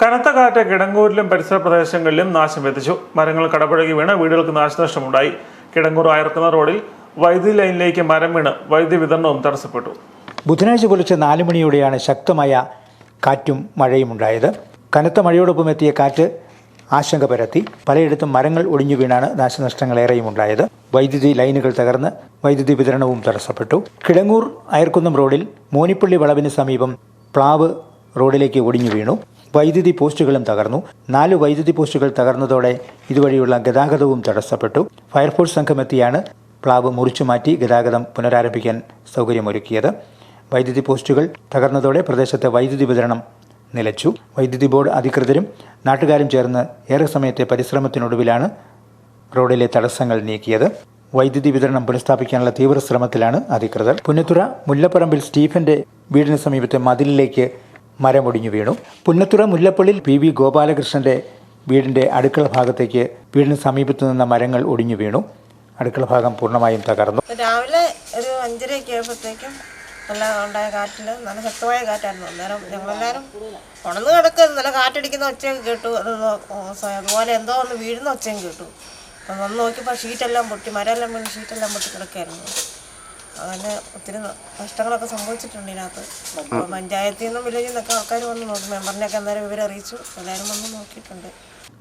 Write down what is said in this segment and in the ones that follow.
കനത്ത കാറ്റ് കിടങ്ങൂരിലും പരിസര പ്രദേശങ്ങളിലും നാശം വിതച്ചു. മരങ്ങൾ കടപുഴകി വീണ് വീടുകൾക്ക് നാശനഷ്ടമുണ്ടായി. കിടങ്ങൂർ അയർക്കുന്ന റോഡിൽ വൈദ്യുതി ലൈനിലേക്ക് മരം വീണ് വൈദ്യുതി വിതരണവും തടസ്സപ്പെട്ടു. ബുധനാഴ്ച പുലർച്ചെ നാല് മണിയോടെയാണ് ശക്തമായ കാറ്റും മഴയും ഉണ്ടായത്. കനത്ത മഴയോടൊപ്പം എത്തിയ കാറ്റ് ആശങ്ക പരത്തി. പലയിടത്തും മരങ്ങൾ ഒടിഞ്ഞു വീണാണ് നാശനഷ്ടങ്ങളേറെയും ഉണ്ടായത്. വൈദ്യുതി ലൈനുകൾ തകർന്ന് വൈദ്യുതി വിതരണവും തടസ്സപ്പെട്ടു. കിടങ്ങൂർ അയർക്കുന്നം റോഡിൽ മോനിപ്പള്ളി വളവിന് സമീപം പ്ലാവ് റോഡിലേക്ക് ഒടിഞ്ഞു വീണു. വൈദ്യുതി പോസ്റ്റുകളും തകർന്നു. നാല് വൈദ്യുതി പോസ്റ്റുകൾ തകർന്നതോടെ ഇതുവഴിയുള്ള ഗതാഗതവും തടസ്സപ്പെട്ടു. ഫയർഫോഴ്സ് സംഘമെത്തിയാണ് പ്ലാവ് മുറിച്ചു മാറ്റി ഗതാഗതം പുനരാരംഭിക്കാൻ സൗകര്യമൊരുക്കിയത്. വൈദ്യുതി പോസ്റ്റുകൾ തകർന്നതോടെ പ്രദേശത്തെ വൈദ്യുതി വിതരണം നിലച്ചു. വൈദ്യുതി ബോർഡ് അധികൃതരും നാട്ടുകാരും ചേർന്ന് ഏറെ സമയത്തെ പരിശ്രമത്തിനൊടുവിലാണ് റോഡിലെ തടസ്സങ്ങൾ നീക്കിയത്. വൈദ്യുതി വിതരണം പുനഃസ്ഥാപിക്കാനുള്ള തീവ്ര ശ്രമത്തിലാണ് അധികൃതർ. പുന്നത്തുറ മുല്ലപ്പറമ്പിൽ സ്റ്റീഫന്റെ വീടിന് സമീപത്തെ മതിലിലേക്ക് മരമൊടിഞ്ഞു വീണു. പുന്നത്തുറ മുല്ലപ്പള്ളിയിൽ പി വി ഗോപാലകൃഷ്ണന്റെ വീടിന്റെ അടുക്കള ഭാഗത്തേക്ക് വീടിന് സമീപത്തു നിന്ന മരങ്ങൾ ഒടിഞ്ഞു വീണു. അടുക്കള ഭാഗം പൂർണമായും തകർന്നു. രാവിലെ ഒരു അഞ്ചരയൊക്കെ ആയപ്പോഴത്തേക്കും നല്ല ഉണ്ടായ കാറ്റിൽ നല്ല ശക്തമായ കാറ്റായിരുന്നു. അന്നേരം ഞങ്ങളെല്ലാവരും ഉണന്ന് കിടക്കുന്നു നല്ല കാറ്റടിക്കുന്ന ഒച്ചയും കേട്ടു. അത് അതുപോലെ എന്തോ ഒന്ന് വീഴുന്ന ഒച്ചയും കേട്ടു. അപ്പം വന്ന് നോക്കിയപ്പോൾ ഷീറ്റെല്ലാം പൊട്ടി മരമെല്ലാം വീണ് ഷീറ്റെല്ലാം പൊട്ടി കിടക്കായിരുന്നു. അങ്ങനെ ഒത്തിരി നഷ്ടങ്ങളൊക്കെ സംഭവിച്ചിട്ടുണ്ട് ഇതിനകത്ത്. അപ്പോൾ പഞ്ചായത്തിൽ നിന്നും വില്ലേജിൽ നിന്നൊക്കെ ആൾക്കാർ വന്ന് നോക്കി. മെമ്പറിനെയൊക്കെ അന്നേരം വിവരം അറിയിച്ചു. എല്ലാവരും വന്ന് നോക്കിയിട്ടുണ്ട്.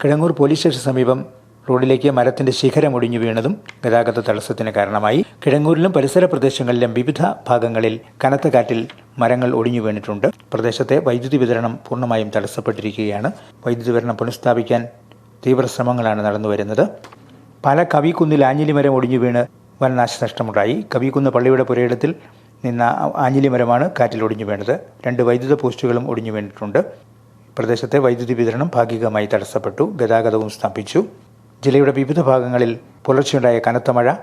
കിഴങ്ങൂർ പോലീസ് സ്റ്റേഷൻ സമീപം റോഡിലേക്ക് മരത്തിന്റെ ശിഖരം ഒടിഞ്ഞു വീണതും ഗതാഗത തടസ്സത്തിന് കാരണമായി. കിഴങ്ങൂരിലും പരിസര പ്രദേശങ്ങളിലും വിവിധ ഭാഗങ്ങളിൽ കനത്ത കാറ്റിൽ മരങ്ങൾ ഒടിഞ്ഞു വീണിട്ടുണ്ട്. പ്രദേശത്തെ വൈദ്യുതി വിതരണം പൂർണമായും തടസ്സപ്പെട്ടിരിക്കുകയാണ്. വൈദ്യുതി വിതരണം പുനഃസ്ഥാപിക്കാൻ തീവ്ര ശ്രമങ്ങളാണ് നടന്നുവരുന്നത്. പല കവിക്കുന്നിൽ ആഞ്ഞിലി മരം ഒടിഞ്ഞു വീണ് വൻ നാശനഷ്ടമുണ്ടായി കവികുന്ന് പള്ളിയുടെ പുരയിടത്തിൽ നിന്ന ആഞ്ഞിലി മരമാണ് കാറ്റിൽ ഒടിഞ്ഞു വീണത്. രണ്ട് വൈദ്യുത പോസ്റ്റുകളും ഒടിഞ്ഞു വീണിട്ടുണ്ട്. പ്രദേശത്തെ വൈദ്യുതി വിതരണം ഭാഗികമായി തടസ്സപ്പെട്ടു. ഗതാഗതവും സ്തംഭിച്ചു. ജില്ലയുടെ വിവിധ ഭാഗങ്ങളിൽ പുലർച്ചെയുണ്ടായ കനത്ത മഴ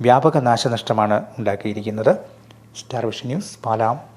വ്യാപക നാശനഷ്ടമാണ് ഉണ്ടാക്കിയിരിക്കുന്നത്. Star Vision News പാലാം.